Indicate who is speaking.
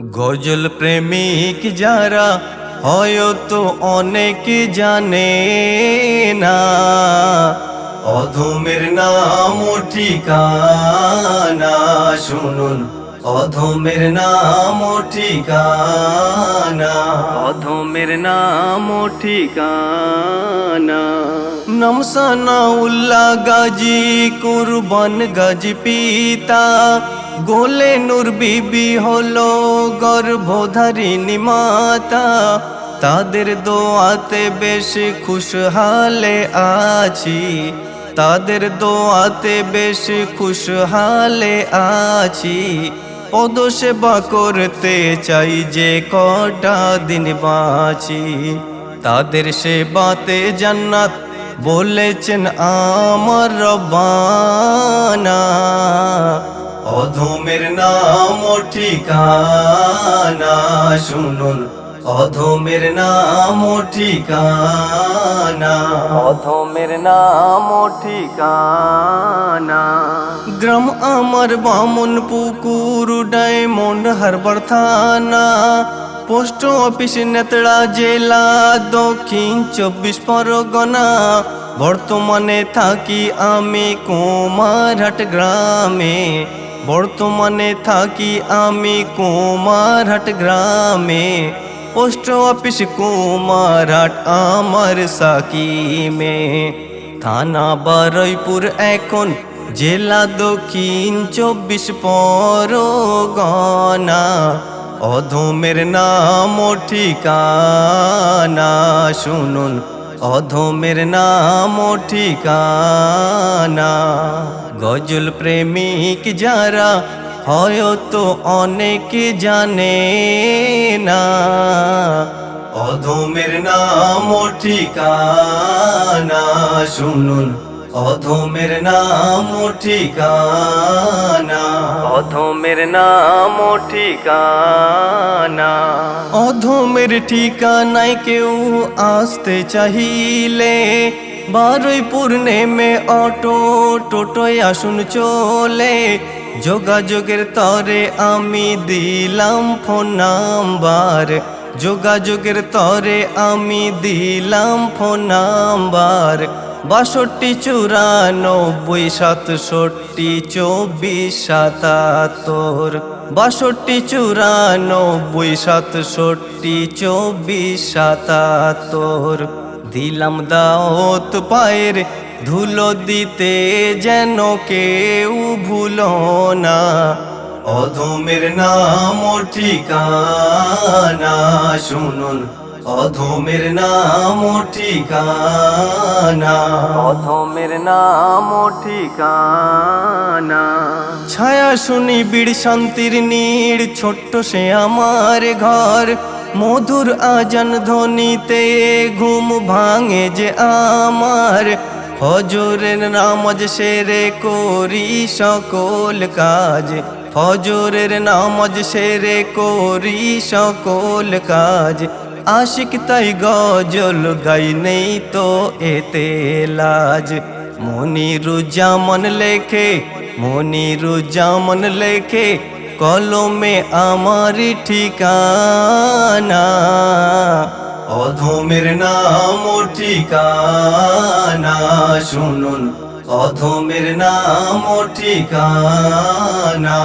Speaker 1: গজল প্রেমিক যারা হয়তো অনেক জানে না। অধমের নাম ঠিকানা শুনুন অধমের নাম ঠিকানা।
Speaker 2: অধমের নাম ঠিকানা।
Speaker 1: নমসানা উল্লাহ গাজী কুরবান গাজী পিতা গোলে নূর বিবি হলো গর্ভধারিণী মাতা। তাদের দোয়াতে বেশ খুশহালে আছি। তাদের দোয়াতে বেশ খুশহালে আছি। পদ সেবা করতে চাই যে কটা দিন বাঁচি। তাদের সেবাতে জান্নাত বলেছেন আমার রব্বানা। অধমের নাম ঠিকানা শুনুন। অধমের নাম ঠিকানা।
Speaker 2: অধমের নাম ঠিকানা।
Speaker 1: গ্রাম আমার বামন পুকুর ডায়মন্ড হারবার থানা। পোস্ট অফিস নেতড়া জেলা দক্ষিণ চব্বিশ পরগনা। বর্তমানে থাকি আমি কুমারহাট গ্রামে। বর্তমানে থাকি আমি কুমারহাট গ্রামে, পোস্ট অফিস কুমারহাট আমার সাকিমে। থানা বারুইপুর এখন, জেলা দক্ষিণ চব্বিশ পরগনা। অধমের নাম ঠিকানা শুনুন। অধমের নাম ঠিকানা। গজল প্রেমিক যারা হয়তো অনেক জানে না। অধমের নাম ঠিকানা শুনুন। অধমের নাম ঠিকানা।
Speaker 2: অধমের নাম ঠিকানা।
Speaker 1: অধমের ঠিকানায় কেউ আসতে চাহিলে বারুইপুর নেমে অটো টোটোয় আসুন চলে। যোগাযোগের তরে আমি দিলাম ফোন নাম্বার। যোগাযোগের তরে আমি দিলাম ফোন নাম্বার। বাষট্টি চুরানব্বই, সাতষট্টি চব্বিশ, সাতাত্তর। বাষট্টি চুরানব্বই, সাতষট্টি চব্বিশ, সাতাত্তর। দিলাম দাওত পায়ের ধুলো দিতে যেন কেউ ভুলো না। অধমের নাম ঠিকানা শুনুন। অধমের নাম ঠিকানা।
Speaker 2: অধমের নাম ঠিকানা।
Speaker 1: ছায়া শুনি বিড় শান্তির নীড় ছোট্ট সে আমার ঘর। মধুর আজান ধ্বনিতে ঘুম ভাঙে যে আমার। ফজরের নামাজ সেরে করি সকল কাজ। ফজরের নামাজ সেরে করি সকল কাজ। আশিক তাই গজল গাই নেই তো এতে লাজ। মনিরুজ্জামান লেখে মনিরুজ্জামান লেখে, কলমে আমার ঠিকানা। অধমের নাম ঠিকানা, শুনুন। অধমের নাম ঠিকানা।